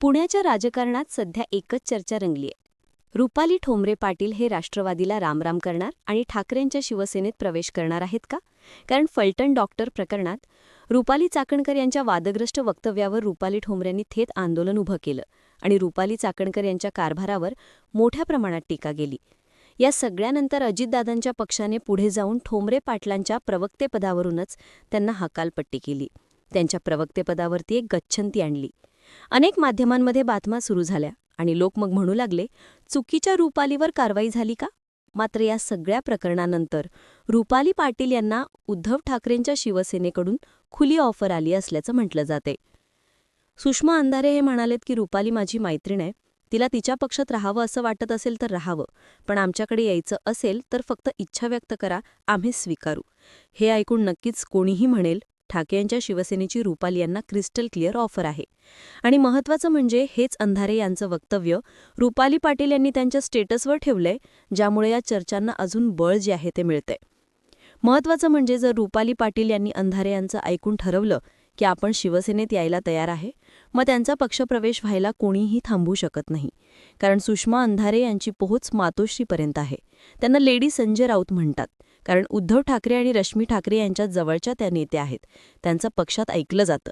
पुण्याच्या राजकारणात सध्या एकच चर्चा रंगलीय. रुपाली ठोंबरे पाटील हे राष्ट्रवादीला रामराम करणार आणि ठाकरेंच्या शिवसेनेत प्रवेश करणार आहेत का? कारण फलटण डॉक्टर प्रकरणात रुपाली चाकणकर यांच्या वादग्रस्त वक्तव्यावर रुपाली ठोंबऱ्यांनी थेट आंदोलन उभं केलं आणि रुपाली चाकणकर यांच्या कारभारावर मोठ्या प्रमाणात टीका गेली या सगळ्यानंतर अजितदादांच्या पक्षाने पुढे जाऊन ठोंबरे पाटलांच्या प्रवक्तेपदावरूनच त्यांना हकालपट्टी केली. त्यांच्या प्रवक्तेपदावरती एक गच्छंती आणली. अनेक माध्यमांमध्ये बातम्या सुरू झाल्या आणि लोक मग म्हणू लागले चुकीच्या रुपालीवर कारवाई झाली का? मात्र या सगळ्या प्रकरणानंतर रुपाली पाटील यांना उद्धव ठाकरेंच्या शिवसेनेकडून खुली ऑफर आली असल्याचं म्हटलं जाते. सुषमा अंधारे हे म्हणालेत की रुपाली माझी मैत्रीण आहे तिला तिच्या पक्षात राहावं असं वाटत असेल तर राहावं पण आमच्याकडे यायचं असेल तर फक्त इच्छा व्यक्त करा आम्ही स्वीकारू. हे ऐकून नक्कीच कोणीही म्हणेल ठाके यांच्या शिवसेनेची रुपाली यांना क्रिस्टल क्लिअर ऑफर आहे. आणि महत्त्वाचं म्हणजे हेच अंधारे यांचं वक्तव्य रुपाली पाटील यांनी त्यांच्या स्टेटसवर ठेवलंय ज्यामुळे या चर्चांना अजून बळ जे आहे ते मिळतंय. महत्त्वाचं म्हणजे जर रुपाली पाटील यांनी अंधारे यांचं ऐकून ठरवलं की आपण शिवसेनेत यायला तयार आहे मग त्यांचा पक्षप्रवेश व्हायला कोणीही थांबू शकत नाही. कारण सुषमा अंधारे यांची पोहोच मातोश्रीपर्यंत आहे. त्यांना लेडी संजय राऊत म्हणतात. कारण उद्धव ठाकरे आणि रश्मी ठाकरे यांच्या जवळच्या त्या नेत्या आहेत. त्यांचं पक्षात ऐकलं जातं.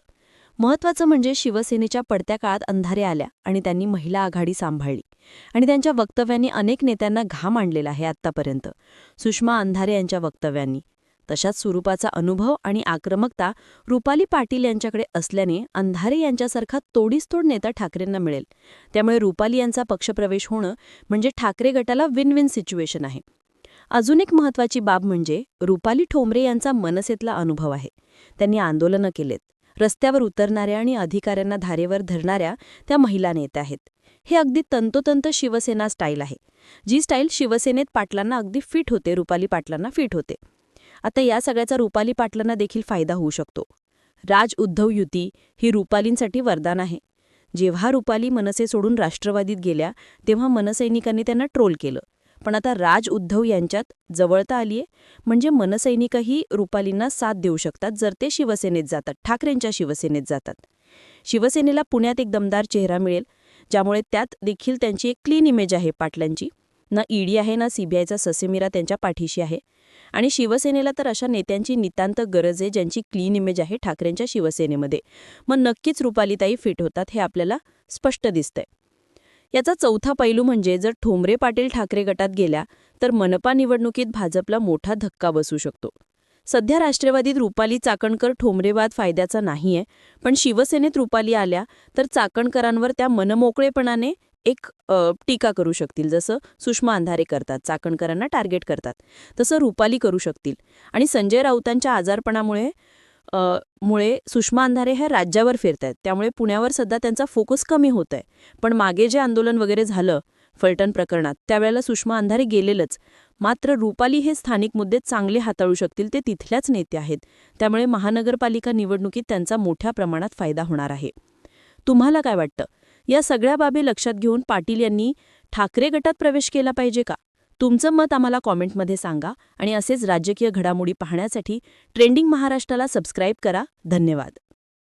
महत्त्वाचं म्हणजे शिवसेनेच्या पडत्या काळात अंधारे आल्या आणि त्यांनी महिला आघाडी सांभाळली. आणि त्यांच्या वक्तव्यांनी अनेक नेत्यांना घाम आणलेला आहे आत्तापर्यंत. सुषमा अंधारे यांच्या वक्तव्यांनी. तशाच स्वरूपाचा अनुभव आणि आक्रमकता रुपाली पाटील यांच्याकडे असल्याने अंधारे यांच्यासारखा तोडीसतोड नेता ठाकरेंना मिळेल. त्यामुळे रुपाली यांचा पक्षप्रवेश होणं म्हणजे ठाकरे गटाला विन विन सिच्युएशन आहे. अजून एक महत्वाची बाब म्हणजे रुपाली ठोंबरे यांचा मनसेतला अनुभव आहे. त्यांनी आंदोलनं केलेत. रस्त्यावर उतरणाऱ्या आणि अधिकाऱ्यांना धारेवर धरणाऱ्या त्या महिला नेत्या आहेत. हे अगदी तंतोतंत शिवसेना स्टाईल आहे. जी स्टाईल शिवसेनेत पाटलांना अगदी फिट होते रुपाली पाटलांना फिट होते. आता या सगळ्याचा रुपाली पाटलांना देखील फायदा होऊ शकतो. राज उद्धव युती ही रुपालींसाठी वरदान आहे. जेव्हा रुपाली मनसे सोडून राष्ट्रवादीत गेल्या तेव्हा मनसैनिकांनी त्यांना ट्रोल केलं. पण आता राज उद्धव यांच्यात जवळता आलीये. म्हणजे मनसैनिकही रुपालींना साथ देऊ शकतात जर ते शिवसेनेत जातात ठाकरेंच्या शिवसेनेत जातात. शिवसेनेला पुण्यात एक दमदार चेहरा मिळेल ज्यामुळे त्यात देखील त्यांची एक क्लीन इमेज आहे पाटलांची. ना ईडी आहे ना सीबीआयचा ससेमिरा त्यांच्या पाठीशी आहे. आणि शिवसेनेला तर अशा नेत्यांची नितांत गरज आहे ज्यांची क्लीन इमेज आहे ठाकरेंच्या शिवसेनेमध्ये. मग नक्कीच रुपालीताई फिट होतात हे आपल्याला स्पष्ट दिसतंय. याचा चौथा पैलू म्हणजे जर ठोंबरे पाटील ठाकरे गटात गेल्या तर मनपा निवडणुकीत भाजपला मोठा धक्का बसू शकतो. सध्या राष्ट्रवादीत रुपाली चाकणकर ठोंबरेवाद फायद्याचा नाहीये पण शिवसेनेत रुपाली आल्या तर चाकणकरांवर त्या मनमोकळेपणाने एक टीका करू शकतील. जसं सुषमा अंधारे करतात चाकणकरांना टार्गेट करतात तसं रुपाली करू शकतील. आणि संजय राऊतांच्या आजारपणामुळे मुळे सुषमा अंधारे हे राज्यावर फिरत आहेत त्यामुळे पुण्यावर सध्या त्यांचा फोकस कमी होत आहे पण मागे जे आंदोलन वगैरे झालं फलटण प्रकरणात त्यावेळेला सुषमा अंधारे गेलेलंच. मात्र रुपाली हे स्थानिक मुद्दे चांगले हाताळू शकतील ते तिथल्याच नेते आहेत. त्यामुळे महानगरपालिका निवडणुकीत त्यांचा मोठ्या प्रमाणात फायदा होणार आहे. तुम्हाला काय वाटतं? या सगळ्या बाबी लक्षात घेऊन पाटील यांनी ठाकरे गटात प्रवेश केला पाहिजे का? तुमचं मत आम्हाला कॉमेंटमध्ये सांगा आणि असेच राजकीय घडामोडी पाहण्यासाठी ट्रेंडिंग महाराष्ट्राला सबस्क्राईब करा. धन्यवाद.